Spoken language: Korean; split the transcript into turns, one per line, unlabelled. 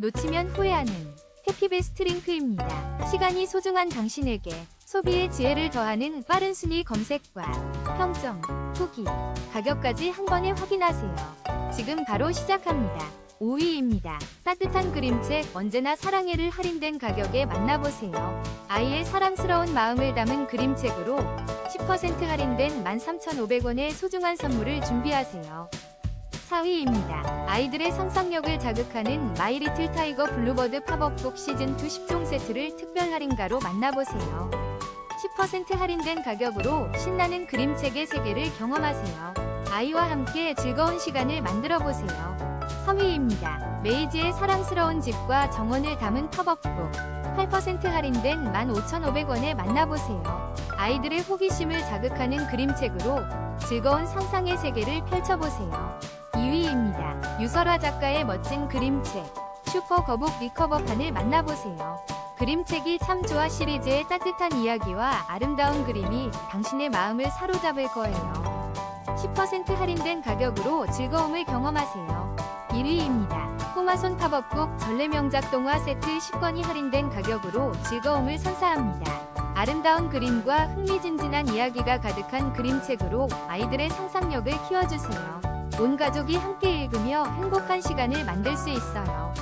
놓치면 후회하는 해피베스트 링크입니다. 시간이 소중한 당신에게 소비의 지혜를 더하는 빠른 순위 검색과 평점, 후기, 가격까지 한 번에 확인하세요. 지금 바로 시작합니다. 5위입니다. 따뜻한 그림책 언제나 사랑해를 할인된 가격에 만나보세요. 아이의 사랑스러운 마음을 담은 그림책으로 10% 할인된 13,500원의 소중한 선물을 준비하세요. 4위입니다. 아이들의 상상력을 자극하는 마이리틀 타이거 블루버드 팝업북 시즌2 10종 세트를 특별 할인가로 만나보세요. 10% 할인된 가격으로 신나는 그림책의 세계를 경험하세요. 아이와 함께 즐거운 시간을 만들어 보세요. 3위입니다. 메이지의 사랑스러운 집과 정원을 담은 팝업북 8% 할인된 15,500원에 만나보세요. 아이들의 호기심을 자극하는 그림책으로 즐거운 상상의 세계를 펼쳐보세요. 2위입니다. 유설화 작가의 멋진 그림책 슈퍼 거북 리커버판을 만나보세요. 그림책이 참 좋아 시리즈의 따뜻한 이야기와 아름다운 그림이 당신의 마음을 사로잡을 거예요. 10% 할인된 가격으로 즐거움을 경험하세요. 1위입니다. 포마손 팝업북 전래명작 동화 세트 10권이 할인된 가격으로 즐거움을 선사합니다. 아름다운 그림과 흥미진진한 이야기가 가득한 그림책으로 아이들의 상상력을 키워주세요. 온 가족이 함께 읽으며 행복한 시간을 만들 수 있어요.